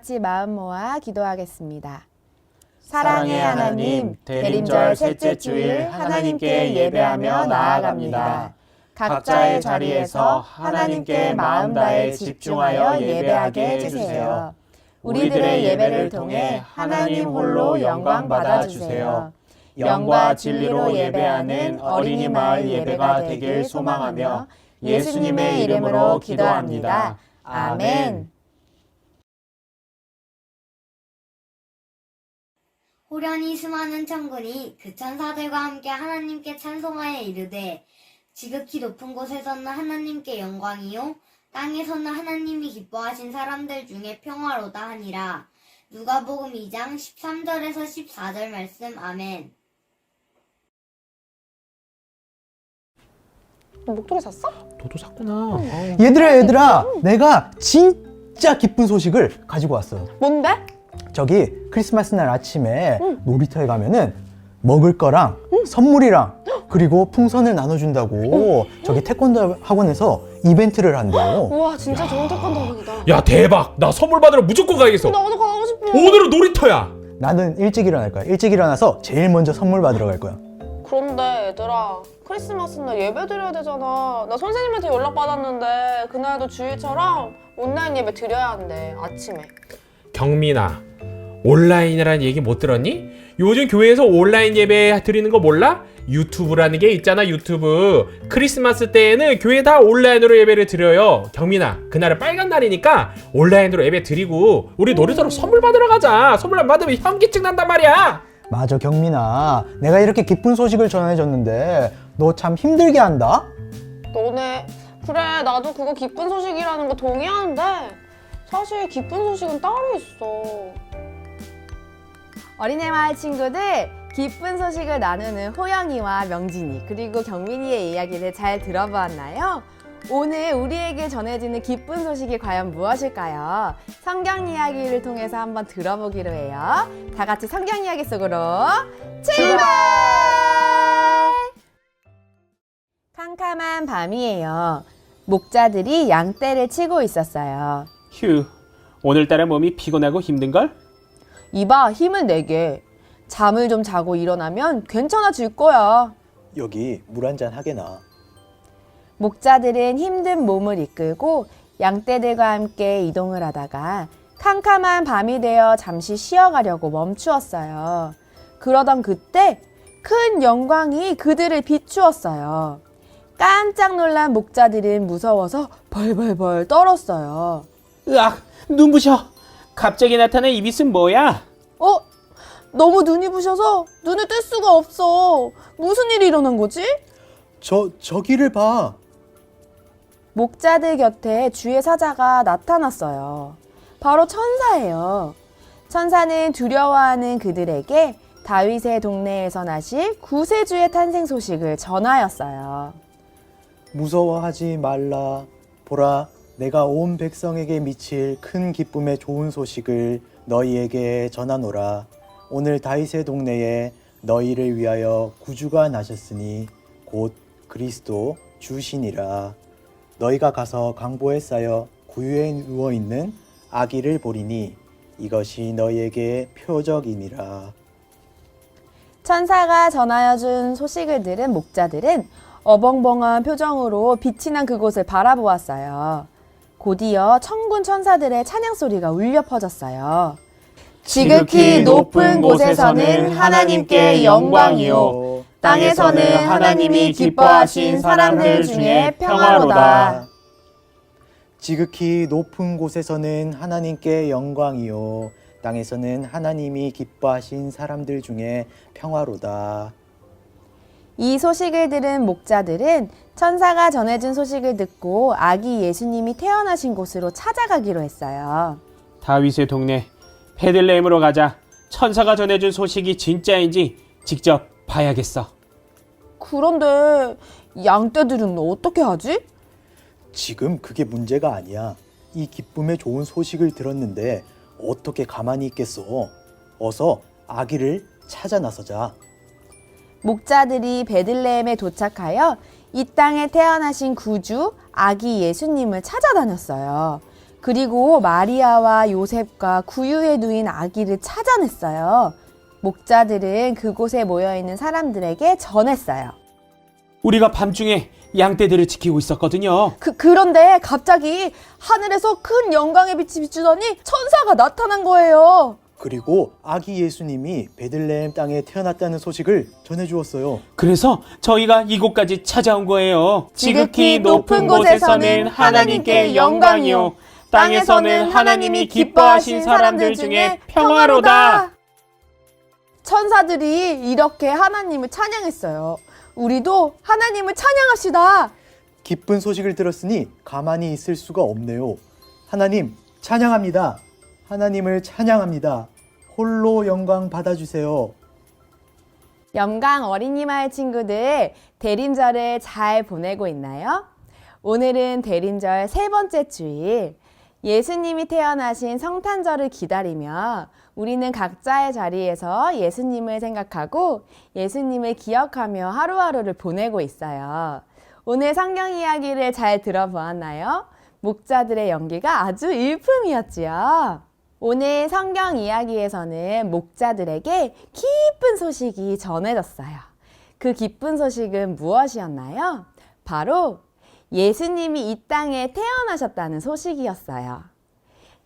같이 마음 모아 기도하겠습니다. 사랑의 하나님, 대림절 셋째 주일 하나님께 예배하며 나아갑니다. 각자의 자리에서 하나님께 마음 다해 집중하여 예배하게 해주세요. 우리들의 예배를 통해 하나님 홀로 영광 받아주세요. 영과 진리로 예배하는 어린이 마을 예배가 되길 소망하며 예수님의 이름으로 기도합니다. 아멘. 호련히 수많은 천군이 그 천사들과 함께 하나님께 찬송하여 이르되 지극히 높은 곳에서는 하나님께 영광이요 땅에서는 하나님이 기뻐하신 사람들 중에 평화로다 하니라 누가복음 2장 13절에서 14절 말씀 아멘 목도리 샀어? 너도 샀구나. 얘들아 얘들아 내가 진짜 기쁜 소식을 가지고 왔어요 뭔데? 저기 크리스마스 날 아침에 놀이터에 가면은 먹을 거랑 선물이랑 그리고 풍선을 나눠준다고 저기 태권도 학원에서 이벤트를 한대요 우와 진짜 좋은 태권도 학원이다. 야 대박! 나 선물 받으러 무조건 가야겠어. 나도 가고 싶어. 오늘은 놀이터야. 나는 일찍 일어날 거야 일찍 일어나서 제일 먼저 선물 받으러 갈 거야 그런데 얘들아 크리스마스 날 예배 드려야 되잖아. 나 선생님한테 연락 받았는데 그날도 주일처럼 온라인 예배 드려야 한대 아침에. 경민아, 온라인이라는 얘기 못 들었니? 요즘 교회에서 온라인 예배 드리는 거 몰라? 유튜브라는 게 있잖아 유튜브 크리스마스 때에는 교회 다 온라인으로 예배를 드려요 경민아 그날은 빨간 날이니까 온라인으로 예배 드리고 우리 놀이터로 선물 받으러 가자 선물 안 받으면 현기증 난단 말이야 맞아 경민아 내가 이렇게 기쁜 소식을 전해줬는데 너 참 힘들게 한다 너네 그래 나도 그거 기쁜 소식이라는 거 동의하는데 사실 기쁜 소식은 따로 있어. 어린애 마을 친구들 기쁜 소식을 나누는 호영이와 명진이 그리고 경민이의 이야기를 잘 들어보았나요? 오늘 우리에게 전해지는 기쁜 소식이 과연 무엇일까요? 성경 이야기를 통해서 한번 들어보기로 해요. 다 같이 성경 이야기 속으로 출발! 캄캄한 밤이에요. 목자들이 양떼를 치고 있었어요. 휴 오늘따라 몸이 피곤하고 힘든걸? 이봐, 힘을 내게. 잠을 좀 자고 일어나면 괜찮아질 거야. 여기 물 한 잔 하게나 목자들은 힘든 몸을 이끌고 양떼들과 함께 이동을 하다가 캄캄한 밤이 되어 잠시 쉬어가려고 멈추었어요. 그러던 그때 큰 영광이 그들을 비추었어요. 깜짝 놀란 목자들은 무서워서 벌벌벌 떨었어요. 으악 눈부셔 갑자기 나타난 이 빛은 뭐야? 어? 너무 눈이 부셔서 눈을 뜰 수가 없어. 무슨 일이 일어난 거지? 저 저기를 봐 목자들 곁에 주의 사자가 나타났어요. 바로 천사예요. 천사는 두려워하는 그들에게 다윗의 동네에서 나실 구세주의 탄생 소식을 전하였어요. 무서워하지 말라. 보라, 내가 온 백성에게 미칠 큰 기쁨의 좋은 소식을 너희에게 전하노라. 오늘 다윗의 동네에 너희를 위하여 구주가 나셨으니 곧 그리스도 주시니라. 너희가 가서 강보에 쌓여 구유에 누워 있는 아기를 보리니 이것이 너희에게 표적이니라. 천사가 전하여 준 소식을 들은 목자들은 어벙벙한 표정으로 빛이 난 그곳을 바라보았어요. 곧이어 천군 천사들의 찬양 소리가 울려 퍼졌어요. 지극히 높은 곳에서는 하나님께 영광이요. 땅에서는 하나님이 기뻐하신 사람들 중에 평화로다. 지극히 높은 곳에서는 하나님께 영광이요. 땅에서는 하나님이 기뻐하신 사람들 중에 평화로다. 이 소식을 들은 목자들은 천사가 전해준 소식을 듣고 아기 예수님이 태어나신 곳으로 찾아가기로 했어요. 다윗의 동네 베들레헴으로 가자 천사가 전해준 소식이 진짜인지 직접 봐야겠어 그런데 양떼들은 어떻게 하지? 지금 그게 문제가 아니야. 이 기쁨의 좋은 소식을 들었는데 어떻게 가만히 있겠어? 어서 아기를 찾아 나서자. 목자들이 베들레헴에 도착하여 이 땅에 태어나신 구주 아기 예수님을 찾아다녔어요. 그리고 마리아와 요셉과 구유에 누인 아기를 찾아냈어요. 목자들은 그곳에 모여 있는 사람들에게 전했어요. 우리가 밤중에 양떼들을 지키고 있었거든요. 그, 그런데 갑자기 하늘에서 큰 영광의 빛이 비추더니 천사가 나타난 거예요. 그리고 아기 예수님이 베들레헴 땅에 태어났다는 소식을 전해 주었어요. 그래서 저희가 이곳까지 찾아온 거예요. 지극히 높은 곳에서는 하나님께 영광이요. 땅에서는 하나님이 기뻐하신 사람들 중에 평화로다. 천사들이 이렇게 하나님을 찬양했어요. 우리도 하나님을 찬양합시다. 기쁜 소식을 들었으니 가만히 있을 수가 없네요. 하나님, 찬양합니다. 하나님을 찬양합니다. 홀로 영광 받아주세요. 영광 어린이 마을 친구들 대림절을 잘 보내고 있나요? 오늘은 대림절 세 번째 주일. 예수님이 태어나신 성탄절을 기다리며 우리는 각자의 자리에서 예수님을 생각하고 예수님을 기억하며 하루하루를 보내고 있어요. 오늘 성경 이야기를 잘 들어보았나요? 목자들의 연기가 아주 일품이었지요. 오늘 성경 이야기에서는 목자들에게 기쁜 소식이 전해졌어요. 그 기쁜 소식은 무엇이었나요? 바로 예수님이 이 땅에 태어나셨다는 소식이었어요.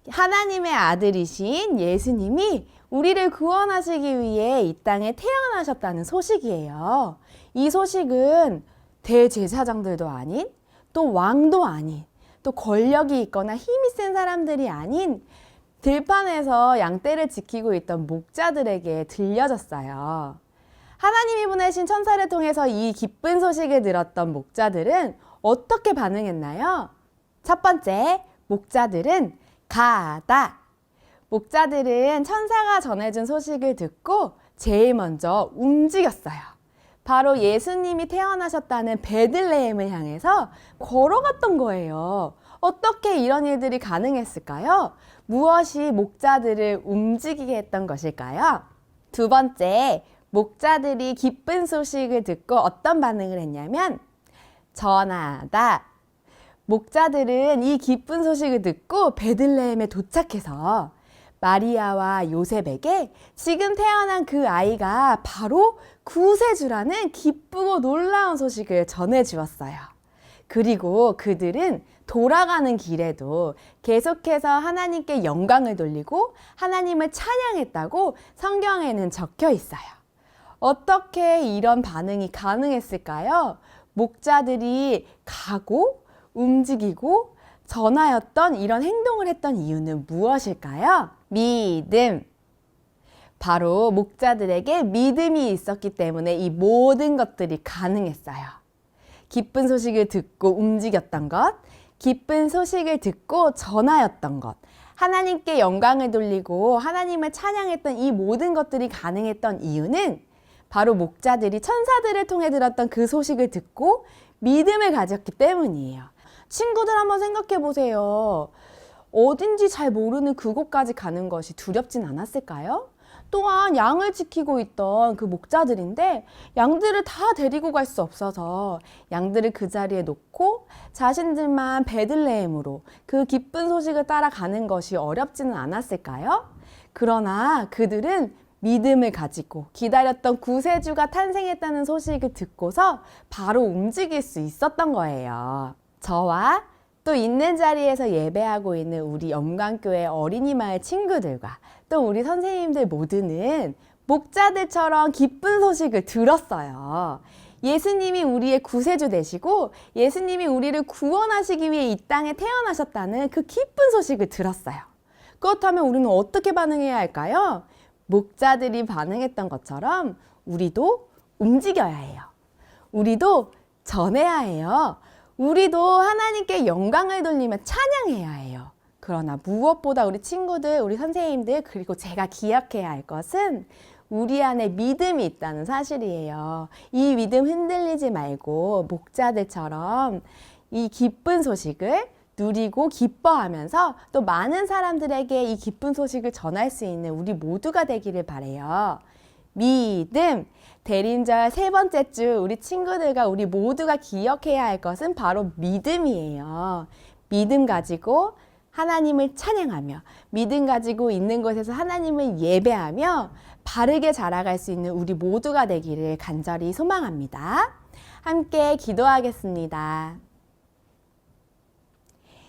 하나님의 아들이신 예수님이 우리를 구원하시기 위해 이 땅에 태어나셨다는 소식이에요. 이 소식은 대제사장들도 아닌 또 왕도 아닌 또 권력이 있거나 힘이 센 사람들이 아닌 들판에서 양떼를 지키고 있던 목자들에게 들려졌어요. 하나님이 보내신 천사를 통해서 이 기쁜 소식을 들었던 목자들은 어떻게 반응했나요? 첫 번째, 목자들은 가다. 목자들은 천사가 전해준 소식을 듣고 제일 먼저 움직였어요. 바로 예수님이 태어나셨다는 베들레헴을 향해서 걸어갔던 거예요. 어떻게 이런 일들이 가능했을까요? 무엇이 목자들을 움직이게 했던 것일까요? 두 번째, 목자들이 기쁜 소식을 듣고 어떤 반응을 했냐면 전하다. 목자들은 이 기쁜 소식을 듣고 베들레헴에 도착해서 마리아와 요셉에게 지금 태어난 그 아이가 바로 구세주라는 기쁘고 놀라운 소식을 전해 주었어요. 그리고 그들은 돌아가는 길에도 계속해서 하나님께 영광을 돌리고 하나님을 찬양했다고 성경에는 적혀 있어요. 어떻게 이런 반응이 가능했을까요? 목자들이 가고 움직이고 전하였던 이런 행동을 했던 이유는 무엇일까요? 믿음. 바로 목자들에게 믿음이 있었기 때문에 이 모든 것들이 가능했어요. 기쁜 소식을 듣고 움직였던 것, 기쁜 소식을 듣고 전하였던 것, 하나님께 영광을 돌리고 하나님을 찬양했던 이 모든 것들이 가능했던 이유는 바로 목자들이 천사들을 통해 들었던 그 소식을 듣고 믿음을 가졌기 때문이에요. 친구들 한번 생각해 보세요. 어딘지 잘 모르는 그곳까지 가는 것이 두렵진 않았을까요? 또한 양을 지키고 있던 그 목자들인데 양들을 다 데리고 갈 수 없어서 양들을 그 자리에 놓고 자신들만 베들레헴으로 그 기쁜 소식을 따라가는 것이 어렵지는 않았을까요? 그러나 그들은 믿음을 가지고 기다렸던 구세주가 탄생했다는 소식을 듣고서 바로 움직일 수 있었던 거예요. 저와 또 있는 자리에서 예배하고 있는 우리 영광교회 어린이 마을 친구들과 또 우리 선생님들 모두는 목자들처럼 기쁜 소식을 들었어요. 예수님이 우리의 구세주 되시고 예수님이 우리를 구원하시기 위해 이 땅에 태어나셨다는 그 기쁜 소식을 들었어요. 그렇다면 우리는 어떻게 반응해야 할까요? 목자들이 반응했던 것처럼 우리도 움직여야 해요. 우리도 전해야 해요. 우리도 하나님께 영광을 돌리며 찬양해야 해요. 그러나 무엇보다 우리 친구들, 우리 선생님들, 그리고 제가 기억해야 할 것은 우리 안에 믿음이 있다는 사실이에요. 이 믿음 흔들리지 말고 목자들처럼 이 기쁜 소식을 누리고 기뻐하면서 또 많은 사람들에게 이 기쁜 소식을 전할 수 있는 우리 모두가 되기를 바래요. 믿음. 대림절 세 번째 주 우리 친구들과 우리 모두가 기억해야 할 것은 바로 믿음이에요. 믿음 가지고 하나님을 찬양하며 믿음 가지고 있는 곳에서 하나님을 예배하며 바르게 자라갈 수 있는 우리 모두가 되기를 간절히 소망합니다. 함께 기도하겠습니다.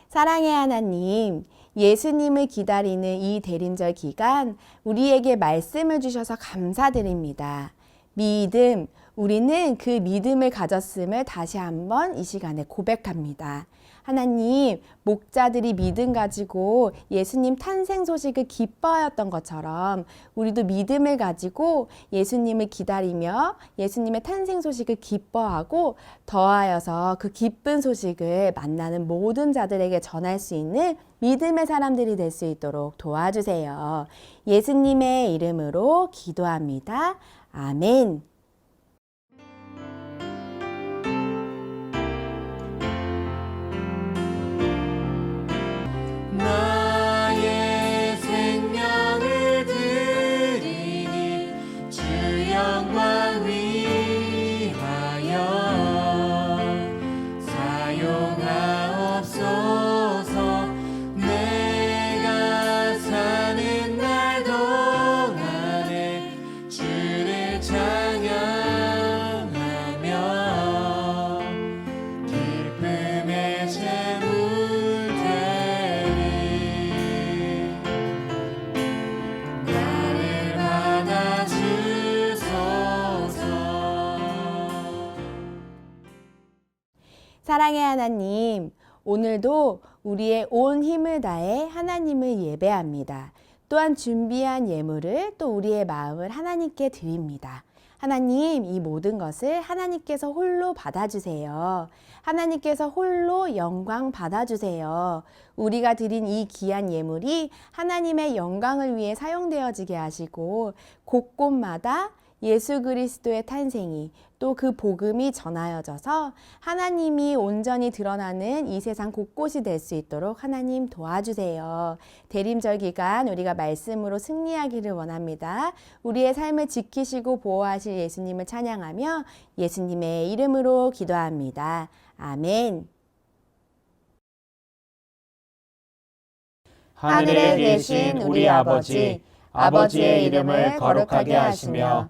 사랑의 하나님, 예수님을 기다리는 이 대림절 기간 우리에게 말씀을 주셔서 감사드립니다. 믿음, 우리는 그 믿음을 가졌음을 다시 한번 이 시간에 고백합니다. 하나님, 목자들이 믿음 가지고 예수님 탄생 소식을 기뻐하였던 것처럼 우리도 믿음을 가지고 예수님을 기다리며 예수님의 탄생 소식을 기뻐하고 더하여서 그 기쁜 소식을 만나는 모든 자들에게 전할 수 있는 믿음의 사람들이 될 수 있도록 도와주세요. 예수님의 이름으로 기도합니다. 아멘. 사랑의 하나님, 오늘도 우리의 온 힘을 다해 하나님을 예배합니다. 또한 준비한 예물을 또 우리의 마음을 하나님께 드립니다. 하나님, 이 모든 것을 하나님께서 홀로 받아주세요. 하나님께서 홀로 영광 받아주세요. 우리가 드린 이 귀한 예물이 하나님의 영광을 위해 사용되어지게 하시고 곳곳마다 예수 그리스도의 탄생이 또 그 복음이 전하여져서 하나님이 온전히 드러나는 이 세상 곳곳이 될 수 있도록 하나님 도와주세요. 대림절 기간 우리가 말씀으로 승리하기를 원합니다. 우리의 삶을 지키시고 보호하실 예수님을 찬양하며 예수님의 이름으로 기도합니다. 아멘. 하늘에 계신 우리 아버지, 아버지의 이름을 거룩하게 하시며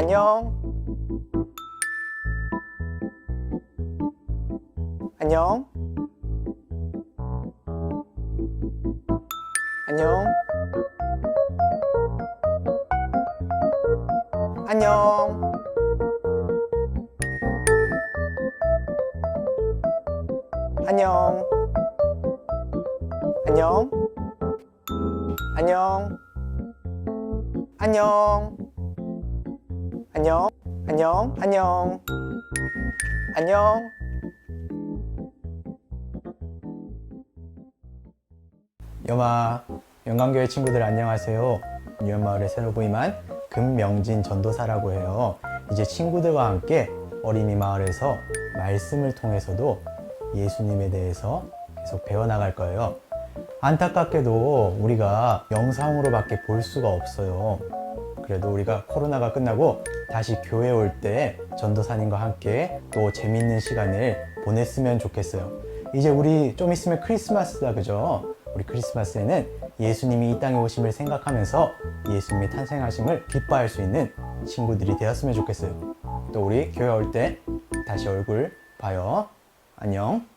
안녕. 안녕. 안녕. 안녕. 안녕. 안녕. 안녕. 안녕. 안녕. 안녕. 안녕. 안녕. 여마 영광교회 친구들 안녕하세요. 유연마을에 새로 부임한 금명진 전도사라고 해요. 이제 친구들과 함께 어린이 마을에서 말씀을 통해서도 예수님에 대해서 계속 배워나갈 거예요. 안타깝게도 우리가 영상으로밖에 볼 수가 없어요. 그래도 우리가 코로나가 끝나고 다시 교회 올 때 전도사님과 함께 또 재밌는 시간을 보냈으면 좋겠어요. 이제 우리 좀 있으면 크리스마스다, 그죠? 우리 크리스마스에는 예수님이 이 땅에 오심을 생각하면서 예수님이 탄생하심을 기뻐할 수 있는 친구들이 되었으면 좋겠어요. 또 우리 교회 올 때 다시 얼굴 봐요. 안녕.